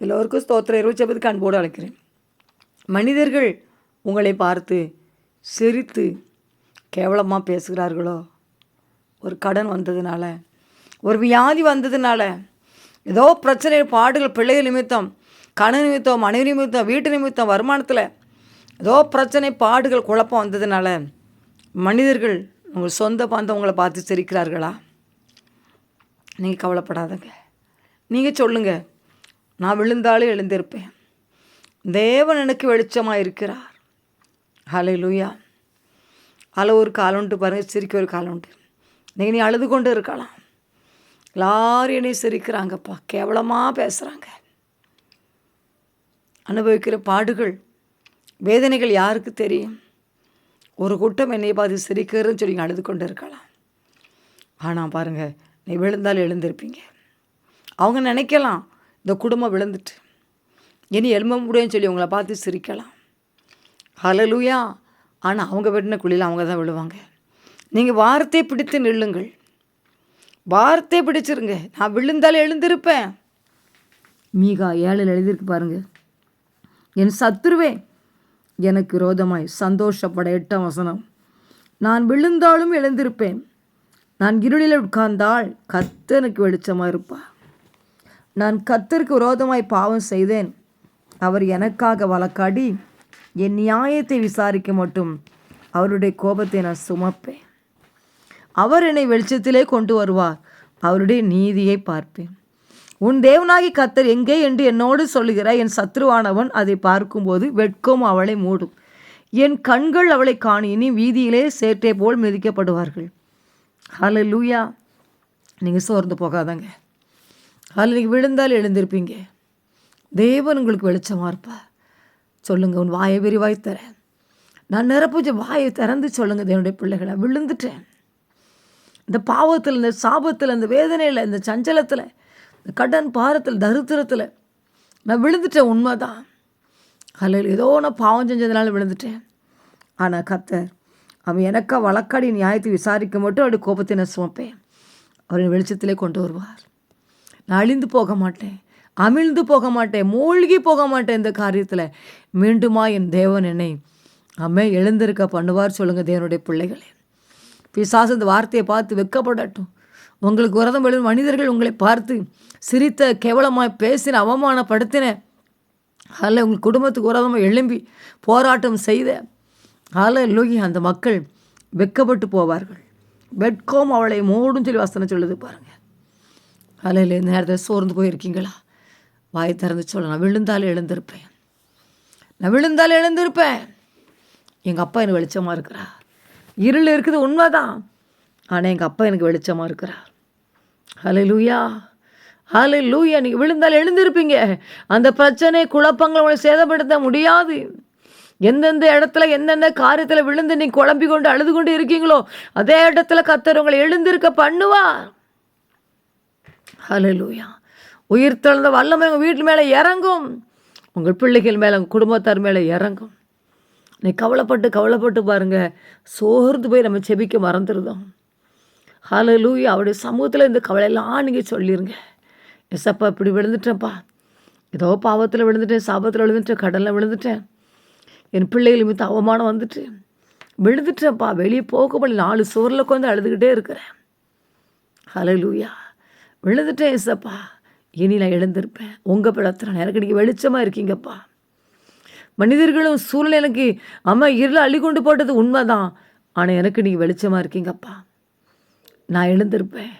எல்லோருக்கும் ஸ்தோத்திர இருபச்சபத்துக்கு அன்போடு அழைக்கிறேன். மனிதர்கள் உங்களை பார்த்து சிரித்து கேவலமாக பேசுகிறார்களோ? ஒரு கடன் வந்ததுனால ஒரு வியாதி வந்ததுனால ஏதோ பிரச்சனை பாடுகள் பிள்ளைகள் நிமித்தம் கண நிமித்தம் மனைவி நிமித்தம் வீட்டு நிமித்தம் வருமானத்தில் ஏதோ பிரச்சனை பாடுகள் குழப்பம் வந்ததுனால மனிதர்கள் உங்கள் சொந்த பந்தவங்களை பார்த்து சிரிக்கிறார்களா? நீங்கள் கவலைப்படாதங்க. நீங்கள் சொல்லுங்கள் நான் விழுந்தாலும் எழுந்திருப்பேன். தேவன் எனக்கு வெளிச்சமாக இருக்கிறார். ஹலை லூயா அல ஒரு காலம் உண்டு பாருங்கள் சிரிக்க ஒரு காலம் உண்டு. நீங்கள் நீ அழுது கொண்டு இருக்கலாம். எல்லாரும் என்னை சிரிக்கிறாங்கப்பா கேவலமாக பேசுகிறாங்க அனுபவிக்கிற பாடுகள் வேதனைகள் யாருக்கு தெரியும்? ஒரு கூட்டம் என்னை பார்த்து சிரிக்கிறதுன்னு சொல்லி அழுது கொண்டு இருக்கலாம். ஆனால் பாருங்கள் நீ விழுந்தாலும் எழுந்திருப்பீங்க. அவங்க நினைக்கலாம் இந்த குடும்பம் விழுந்துட்டு. இனி எலும்ப முடியும்னு சொல்லி உங்களை பார்த்து சிரிக்கலாம். அலலுயா ஆனால் அவங்க வெட்டின குழியில் அவங்க தான் விழுவாங்க. நீங்கள் வார்த்தை பிடித்து நில்லுங்கள். வார்த்தை பிடிச்சிருங்க. நான் விழுந்தாலும் எழுந்திருப்பேன். மீகா ஏழில் எழுதியிருக்கு பாருங்க. என் சத்துருவே எனக்கு ரோதமாய் சந்தோஷப்பட எட்டாம் வசனம். நான் விழுந்தாலும் எழுந்திருப்பேன். நான் இருளில் உட்கார்ந்தால் கத்தனுக்கு வெளிச்சமாக இருப்பா நான் கத்தருக்கு விரோதமாய் பாவம் செய்தேன். அவர் எனக்காக வழக்காடி என் நியாயத்தை விசாரிக்க மட்டும் அவருடைய கோபத்தை நான் சுமப்பேன். அவர் என்னை வெளிச்சத்திலே கொண்டு வருவார். அவருடைய நீதியை பார்ப்பேன். உன் தேவனாகி கத்தர் எங்கே என்று என்னோடு சொல்லுகிற என் சத்ருவானவன் அதை பார்க்கும்போது வெட்கம் அவளை மூடும். என் கண்கள் அவளை காணி இனி வீதியிலே சேற்றை போல் மிதிக்கப்படுவார்கள். ஹலோ லூயா நீங்கள் சோர்ந்து போகாதங்க. அதில் நீங்கள் விழுந்தால் எழுந்திருப்பீங்க. தேவன் உங்களுக்கு வெளிச்சமாக இருப்பா சொல்லுங்கள் உன் வாயை விரிவாய் தரேன். நான் நிரப்புச்ச வாயை திறந்து சொல்லுங்கள் தேவனுடைய பிள்ளைகளை விழுந்துட்டேன். இந்த பாவத்தில் இந்த சாபத்தில் இந்த வேதனையில் இந்த சஞ்சலத்தில் இந்த கடன் பாரத்தில் தரித்திரத்தில் நான் விழுந்துட்டேன் உண்மை தான் அல்ல ஏதோ நான் பாவம் செஞ்சதுனால விழுந்துட்டேன். ஆனால் கத்தர் அவன் எனக்கா வழக்காடி நியாயத்தை விசாரிக்க மட்டும் அவருடைய கோபத்தை நான் சுமப்பேன். அவரின் வெளிச்சத்திலே கொண்டு வருவார். நான் அழிந்து போக மாட்டேன் அமிழ்ந்து போக மாட்டேன் மூழ்கி போக மாட்டேன் இந்த காரியத்தில். மீண்டுமா என் தேவன் என்னை அம்மே எழுந்திருக்க பண்ணுவார் சொல்லுங்கள் தேவனுடைய பிள்ளைகளே. பிசாசு இந்த வார்த்தையை பார்த்து வெக்கப்படட்டும் உங்களுக்கு விரதம் எழுதும் மனிதர்கள் உங்களை பார்த்து சிரித்த கேவலமாக பேசின அவமானப்படுத்தின. அதில் உங்கள் குடும்பத்துக்கு விரதமாக எழும்பி போராட்டம் செய்த. அதில் லோகி அந்த மக்கள் வெக்கப்பட்டு போவார்கள். வெட்கோம் அவளை மூடும் சொல்லி வசனம் சொல்லுது பாருங்கள் அதில் நேரத்தில் சோர்ந்து போயிருக்கீங்களா? வாய் திறந்து சொல்ல நான் விழுந்தாலும் எழுந்திருப்பேன். நான் விழுந்தாலும் எழுந்திருப்பேன். எங்கள் அப்பா எனக்கு வெளிச்சமாக இருக்கிறார். இருள் இருக்குது உண்மைதான். ஆனால் எங்கள் அப்பா எனக்கு வெளிச்சமாக இருக்கிறார். ஹலே லூயா ஹலே லூயா நீங்கள் விழுந்தால் எழுந்திருப்பீங்க. அந்த பிரச்சனை குழப்பங்களை உங்களை சேதப்படுத்த முடியாது. எந்தெந்த இடத்துல எந்தெந்த காரியத்தில் விழுந்து நீ குழம்பி கொண்டு அழுது கொண்டு இருக்கீங்களோ அதே இடத்துல கத்தர் உங்களை எழுந்திருக்க பண்ணுவார். ஹலலூயா உயிர் தழுந்த வல்லமை உங்கள் வீட்டு மேலே இறங்கும். உங்கள் பிள்ளைகள் மேலே உங்கள் குடும்பத்தார் மேலே இறங்கும். நீ கவலைப்பட்டு கவலைப்பட்டு பாருங்கள் சோர்ந்து போய் நம்ம செபிக்க மறந்துருதோம். ஹலோ அவருடைய சமூகத்தில் இந்த கவலையெல்லாம் நீங்கள் சொல்லிடுங்க எசப்பா இப்படி விழுந்துட்டேன்ப்பா. ஏதோ பாவத்தில் விழுந்துட்டேன் சாபத்தில் விழுந்துட்டேன் கடலில் விழுந்துட்டேன். என் பிள்ளைகள் மீது அவமானம் வந்துட்டு விழுந்துட்டேன்ப்பா. வெளியே போக முடியல நாலு சுவரில் உட்காந்து அழுதுகிட்டே இருக்கிறேன். ஹலோ லூயா விழுந்துட்டேன் ஏசப்பா இனி நான் எழுந்திருப்பேன். உங்கள் பிளத்துறேன் எனக்கு நீங்கள் வெளிச்சமாக இருக்கீங்கப்பா. மனிதர்களும் சூழ்நிலை எனக்கு அம்மா இருளை அள்ளி கொண்டு போட்டது உண்மைதான். ஆனால் எனக்கு நீங்கள் வெளிச்சமாக இருக்கீங்கப்பா. நான் எழுந்திருப்பேன்.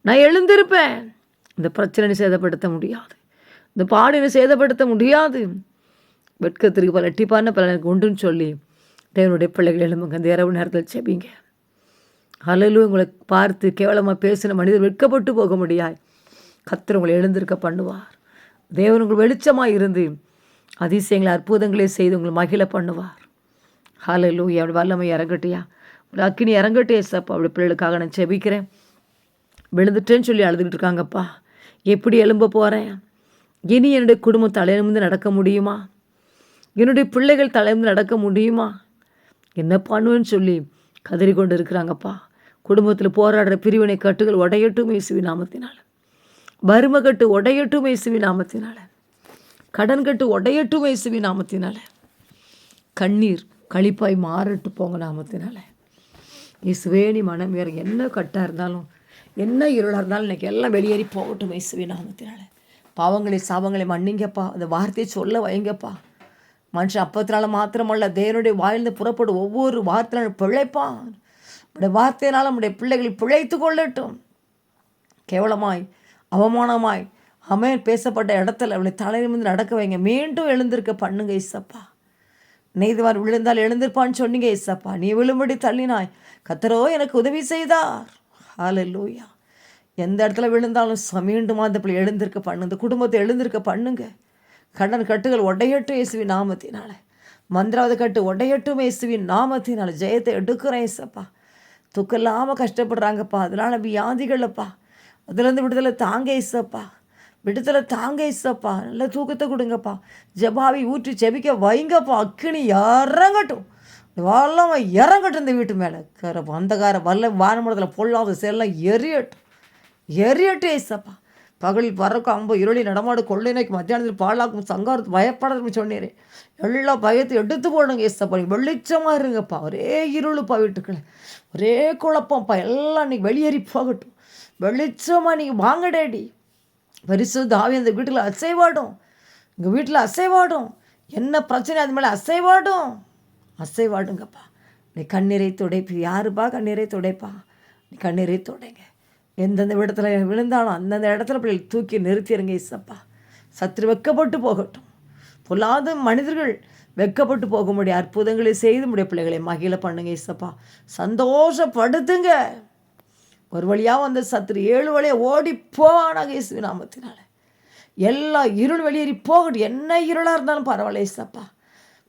நான் எழுந்திருப்பேன். இந்த பிரச்சனை சேதப்படுத்த முடியாது. இந்த பாடினை சேதப்படுத்த முடியாது. வெட்கத்திற்கு பல எட்டிப்பான பல எனக்கு உண்டுன்னு சொல்லி தேவனுடைய பிள்ளைகள் எழும்புங்க. இந்த இரவு நேரத்தில் செபிங்க அலலும் உங்களை பார்த்து கேவலமாக பேசின மனிதர் வெட்கப்பட்டு போக முடியாய் கத்தர் உங்களை எழுந்திருக்க பண்ணுவார். தேவன் உங்கள் வெளிச்சமாக இருந்து அதிசயங்களை அற்புதங்களை செய்து உங்களை மகிழ பண்ணுவார். ஹாலலூ அவள் வல்லமை இறங்கட்டியா? உங்களை அக்கினி இறங்கட்டே சப்பா அப்படி பிள்ளைகளுக்காக நான் செபிக்கிறேன். விழுந்துட்டேன்னு சொல்லி அழுதுகிட்டு இருக்காங்கப்பா. எப்படி எழும்ப போகிறேன் இனி என்னுடைய குடும்பம் தலையிலிருந்து நடக்க முடியுமா? என்னுடைய பிள்ளைகள் தலையிலிருந்து நடக்க முடியுமா? என்ன பண்ணுவேன்னு சொல்லி கதறி கொண்டு இருக்கிறாங்கப்பா. குடும்பத்தில் போராடுற பிரிவினை கட்டுகள் உடையட்டும் இயேசுவி நாமத்தினால. வறுமை கட்டு உடையட்டும் இயேசுவி நாமத்தினால. கடன் கட்டு உடையட்டும் இயேசுவி நாமத்தினால. கண்ணீர் களிப்பாய் மாறட்டு போங்க நாமத்தினால. இயேசுவே நீ மனம் வேறு என்ன கட்டாக இருந்தாலும் என்ன இருளாக இருந்தாலும் இன்னைக்கு எல்லாம் வெளியேறி போகட்டும் இயேசுவி நாமத்தினால. பாவங்களை சாபங்களை மன்னிங்கப்பா. அந்த வார்த்தையை சொல்ல வைங்கப்பா. மனுஷன் அப்பத்தினால மாத்திரமல்ல தேவனுடைய வாயிலிருந்து புறப்படும் ஒவ்வொரு வார்த்தையினாலும் பிழைப்பான். உடைய வார்த்தையினால் நம்முடைய பிள்ளைகள் பிழைத்து கொள்ளட்டும். கேவலமாய் அவமானமாய் அமேன் பேசப்பட்ட இடத்துல அவளை தலையிலிருந்து நடக்க வைங்க. மீண்டும் எழுந்திருக்க பண்ணுங்க இசப்பா. நெய்துவார் விழுந்தால் எழுந்திருப்பான்னு சொன்னீங்க இசப்பா. நீ விழும்படி தள்ளினாய். கத்தரோ எனக்கு உதவி செய்தார். லூயா எந்த இடத்துல விழுந்தாலும் ச- மீண்டும் அந்த பிள்ளை எழுந்திருக்க பண்ணுங்க. இந்த குடும்பத்தை எழுந்திருக்க பண்ணுங்க. கடன் கட்டுகள் உடையட்டும் இயேசுவின் நாமத்தினால. மந்திராவது கட்டு உடையட்டும் இயேசுவின் நாமத்தினால. ஜெயத்தை எடுக்கிறேன் இசப்பா. துக்கம் இல்லாமல் கஷ்டப்படுறாங்கப்பா. அதனால் வியாதிகளப்பா அதுலேருந்து விடுதலை தாங்க இசப்பா விடுதலை தாங்க இசப்பா நல்ல தூக்கத்தை கொடுங்கப்பா. ஜபாவி ஊற்றி ஜெபிக்க வைங்கப்பா. அக்கினி இறங்கட்டும். வல்லம் இறங்கட்டும் இந்த வீட்டு மேலே. கர வந்தகார வல்ல வானமரத்தில் பொல்லாத செல்லாம் எரியட்டும். எரியட்டும் ஏசப்பா. பகலில் பறக்கும் அம்பு இருளி நடமாடு கொள்ளை மத்தியானத்தில் பாழாக்கும் சங்காரத்து பயப்படாதுன்னு சொன்னீரே எல்லா பயத்தை எடுத்து போடுங்க ஏசப்பா. நீ வெளிச்சமாக இருங்கப்பா. ஒரே இருளுப்பா வீட்டுக்குள்ள. ஒரே குழப்பம்ப்பா. எல்லாம் இன்னைக்கு வெளியேறி போகட்டும். வெளிச்சமாக நீங்கள் வாங்க டேடி. பரிசு தாவி அந்த வீட்டில் அசைவாடும். எங்கள் வீட்டில் அசைவாடும். என்ன பிரச்சனை அது மேலே அசைவாடும். அசைவாடுங்கப்பா. நீ கண்ணீரை துடைப்பு யாருப்பா கண்ணீரை துடைப்பா? நீ கண்ணீரை துடைங்க. எந்தெந்த இடத்துல விழுந்தாலும் அந்தந்த இடத்துல பிள்ளைகள் தூக்கி நிறுத்திடுங்க இசப்பா சத்துரு வெக்கப்பட்டு போகட்டும். பொல்லாத மனிதர்கள் வெக்கப்பட்டு போக முடிய அற்புதங்களை செய்து முடிய பிள்ளைகளை மகிழ பண்ணுங்க இசப்பா சந்தோஷப்படுத்துங்க. ஒரு வழியாக வந்த சத்துரு ஏழு வழியாக ஓடி போவானாக இயேசு நாமத்தினால. எல்லா இருள் வெளியேறி போகட்டும். என்ன இருளாக இருந்தாலும் பரவாயில்ல இசப்பா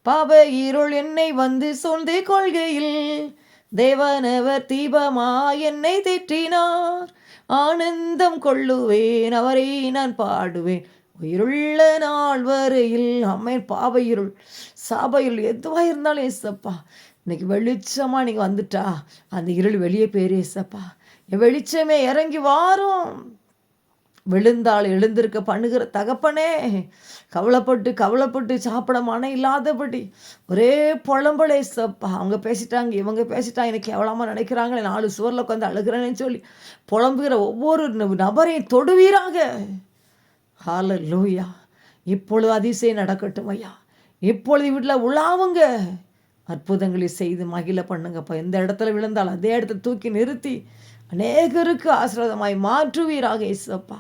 பாப இருள் என்னை வந்து சொந்தே கொள்கையில் தேவனவர் தீபமா என்னை திட்டினார் ஆனந்தம் கொள்ளுவேன் அவரை நான் பாடுவேன். உயிருள்ள நாள் வரையில் அம்மையன் பாப இருள் இருள் எதுவாக இருந்தாலும் ஏசப்பா இன்னைக்கு வெளிச்சமாக நீங்கள் வந்துட்டா. அந்த இருள் வெளியே போயிரு ஏசப்பா. என் வெளிச்சமே இறங்கி வாரும். விழுந்தால் எழுந்திருக்க பண்ணுகிற தகப்பனே கவலைப்பட்டு கவலைப்பட்டு சாப்பிட மனம் இல்லாதபடி ஒரே புலம்பலே சப்பா. அவங்க பேசிட்டாங்க இவங்க பேசிட்டாங்க எனக்கு கேவலமாக நினைக்கிறாங்களே நாலு சுவரில் உட்காந்து அழுகிறேன்னு சொல்லி புலம்புகிற ஒவ்வொரு நபரையும் தொடுவீராங்க ஹால லூயா இப்பொழுது அதிசயம் நடக்கட்டும் ஐயா. இப்பொழுது வீட்டில் உலாவுங்க. அற்புதங்களை செய்து மகிழ பண்ணுங்கப்பா. எந்த இடத்துல விழுந்தாலும் அதே இடத்துல தூக்கி நிறுத்தி அநேகருக்கு ஆசிரதமாய் மாற்றுவீராக இயேசுப்பா.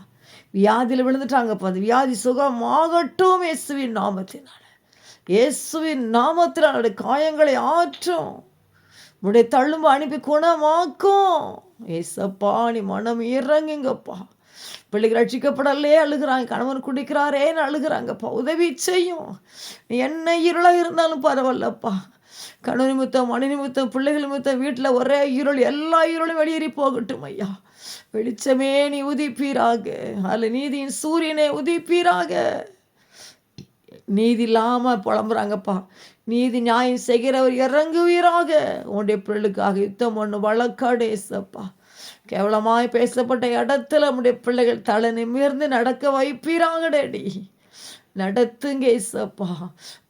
வியாதியில் விழுந்துட்டாங்கப்பா அந்த வியாதி சுகமாகட்டும் இயேசுவின் நாமத்தினால. இயேசுவின் நாமத்தில் காயங்களை ஆற்றும். உடைய தள்ளும்பு அனுப்பி குணமாக்கும். ஏசப்பா நீ மனம் இறங்குங்கப்பா. பிள்ளைகள் ரட்சிக்கப்படலே அழுகிறாங்க கணவன் குடிக்கிறாரேன்னு அழுகிறாங்கப்பா. உதவி செய்யும். என்ன இருளாக இருந்தாலும் பரவாயில்லப்பா. கணு நிமித்தம் மணி நிமித்தம் பிள்ளைகள் நிமித்தம் வீட்டில் ஒரே இருள் எல்லா இருளும் வெளியேறி போகட்டும் ஐயா. வெளிச்சமே நீ உதிப்பீராக. அதில் நீதியின் சூரியனை உதிப்பீராக. நீதி இல்லாமல் புலம்புறாங்கப்பா. நீதி நியாயம் செய்கிறவர் இறங்குவீராக. உன்னுடைய பிள்ளைகளுக்காக யுத்தம் ஒன்று வழக்காடேசப்பா. கேவலமாய் பேசப்பட்ட இடத்துல நம்முடைய பிள்ளைகள் தலை நிமிர்ந்து நடக்க வைப்பீராங்க டேடி நடத்துங்க இசப்பா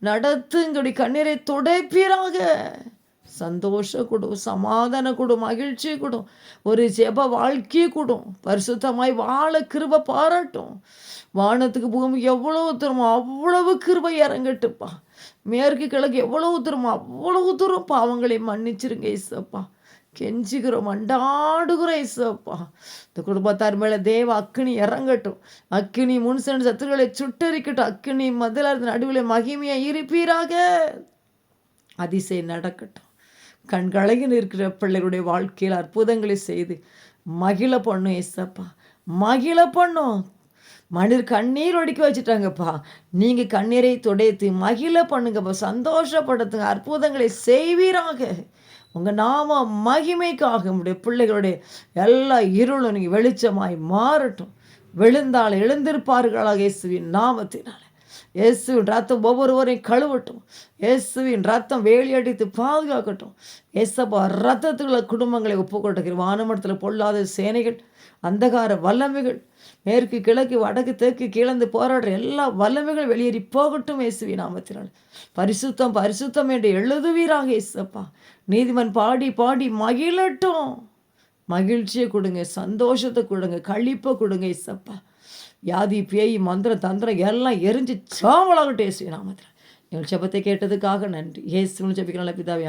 நடத்துங்கடி கண்ணீரை துடைப்பீராக. சந்தோஷ கொடு சமாதான கொடு மகிழ்ச்சி கொடும் ஒரு ஜெப வாழ்க்கையை கொடும் பரிசுத்தமாய் வாழ கிருபை பாராட்டும். வானத்துக்கு பூமி எவ்வளவு தூரமோ அவ்வளவு கிருபை இறங்கட்டுப்பா மேற்கு கிழக்கு எவ்வளவு தூரமோ அவ்வளவு தூரம் பாவங்களை மன்னிச்சிருங்க இசப்பா கெஞ்சிக்கிறோம் அண்டாடுகிறோம் இசப்பா இந்த குடும்பத்தார் மேலே தேவ அக்கினி இறங்கட்டும். அக்கினி முன்சன் சத்துருகளை சுட்டரிக்கட்டும். அக்கினி மதில் நடுவில் மகிமையாக இருப்பீராக. அதிசயம் நடக்கட்டும். கண்கலங்கி இருக்கிற பிள்ளைகளுடைய வாழ்க்கையில் அற்புதங்களை செய்து மகிழ பண்ணும் ஏசப்பா மகிழ பண்ணும். மனிதர் கண்ணீர் ஒடிக்க வச்சுட்டாங்கப்பா. நீங்கள் கண்ணீரை துடைத்து மகிழ பண்ணுங்கப்பா. சந்தோஷப்படுத்துங்க. அற்புதங்களை செய்வீராக. உங்கள் நாம மகிமைக்காக உடைய பிள்ளைகளுடைய எல்லா இருளும் நீங்கள் வெளிச்சமாய் மாறட்டும். விழுந்தால் எழுந்திருப்பார்களாக இயேசுவின் நாமத்தினால. இயேசுவின் ரத்தம் ஒவ்வொருவரையும் கழுவட்டும். இயேசுவின் ரத்தம் வேலியடித்து பாதுகாக்கட்டும். இயேசப்பா ரத்தத்துக்குள்ள குடும்பங்களை ஒப்புக்கொண்டிருக்கிற வானமடத்தில் பொல்லாத சேனைகள் அந்தகார வல்லமைகள் மேற்கு கிழக்கு வடக்கு தெற்கு கிழந்து போராடுற எல்லா வல்லமைகள் வெளியேறி போகட்டும் இயேசுவி நாமத்தினால். பரிசுத்தம் பரிசுத்தம் என்று எழுதுவீராக இயேசப்பா. நீதிமன் பாடி பாடி மகிழட்டும். மகிழ்ச்சியை கொடுங்க சந்தோஷத்தை கொடுங்க கழிப்பை கொடுங்க இசப்பா வியாதி பேய் மந்திரம் தந்திரம் எல்லாம் எரிஞ்சு சாவலாகட்டும் இயேசு நாமத்தில் எங்கள் ஜெபத்தை கேட்டதுக்காக நன்றி. இயேசுன்னு ஜெபிக்கிற நல்ல பிதாவே